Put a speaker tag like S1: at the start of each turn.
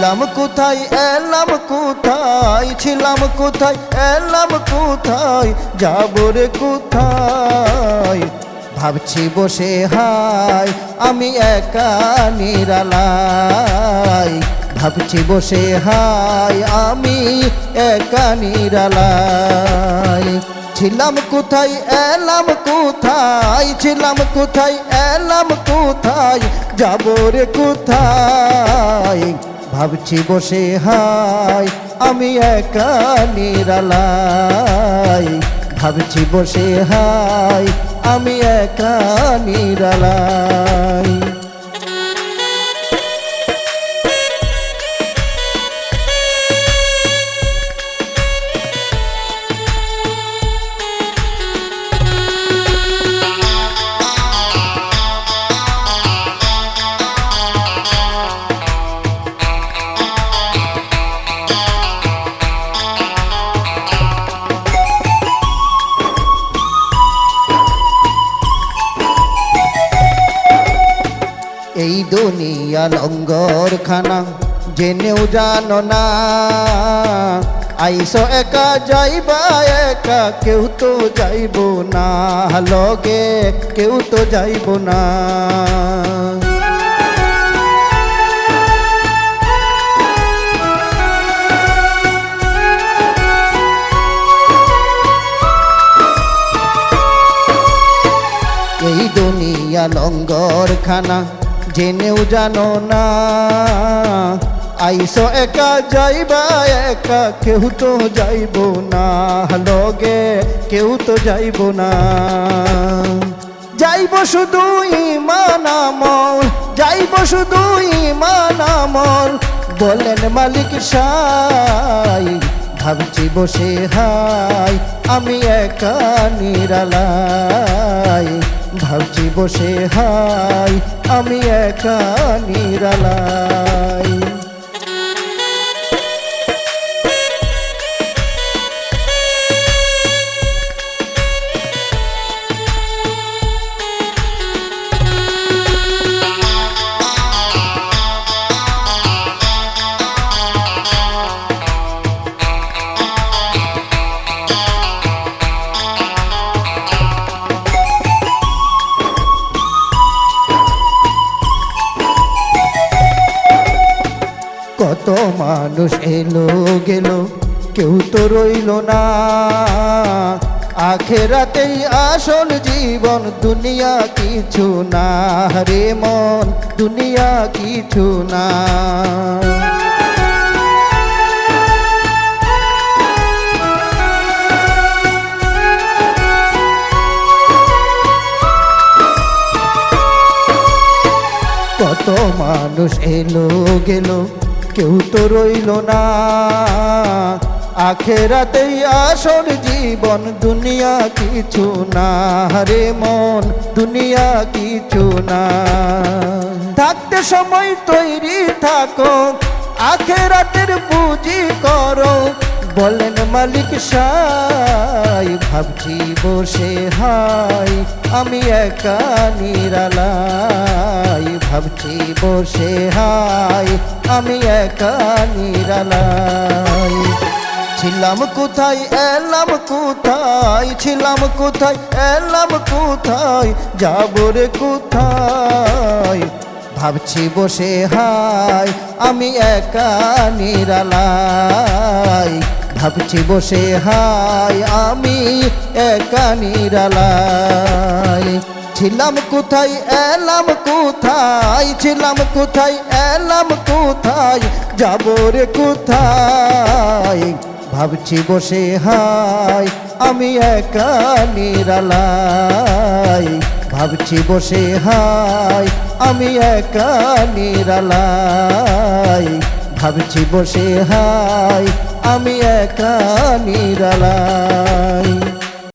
S1: এলাম কোথায়? ছিলাম কোথায়? এলাম কোথায়? যাব রে কোথায়? ভাবছি বসে হাই, আমি একা নিরালাই ভাবছি বসে হাই, আমি একা নিরালাই ছিলাম কোথায়? এলাম কোথায়? ছিলাম কোথায়? এলাম কোথায়? যাব রে কোথায়? ভাবছি বসে হাই আমি একা নিরালাই। ভাবছি বসে হাই আমি একা নিরালাই। এই দুনিয়া লঙ্গর খানা জেনেও জানো না। আইসো একা যাইবা, একা কেউ তো যাইব না। লগে কেউ তো যাইব না। এই দুনিয়া লঙ্গর খানা জেনেও জানো না। আইসো একা যাইবা, একা কেউ তো যাইব না। লগে কেউ তো যাইব না। যাইব শুধু ইমান যাইব শুধু ইমান বলেন মালিক সাই, ভাবছি বসে হাই, আমি একা নিরালাই। ভাবছি বসে হাই আমি একা নিরালাই কত মানুষ এলো গেল, কেউ তো রইল না। আখেরাতেই আসল জীবন, দুনিয়া কিছু না। রে মন, দুনিয়া কিছু না। কত মানুষ এলো গেল কেউ তো রইল না। আখেরাতেই আসল জীবন, দুনিয়া কিছু না। রে মন, দুনিয়া কিছু না। থাকতে সময় তৈরি থাকো, আখেরাতের পুঁজি করো। বলেন মালিক সাই, ভাবছি বসে হাই, আমি একা নিরালাই ভাবছি, বসে হাই, আমি একা নিরালাই ছিলাম কোথায়, এলাম কোথায়, ছিলাম কোথায়, এলাম কোথায়, যাব রে কোথায়? ভাবছি, বসে হাই, আমি একা নিরালাই ভাবছি, বসে হাই, আমি একা নিরালাই ছিলাম কোথায়, এলাম কোথায়? ছিলাম কোথায়, এলাম কোথায়? যাব রে কোথায়? ভাবছি বসে হাই আমি একা নিরালাই ভাবছি বসে হাই আমি একা নিরালাই ভাবছি বসে হাই আমি একা নিরালাই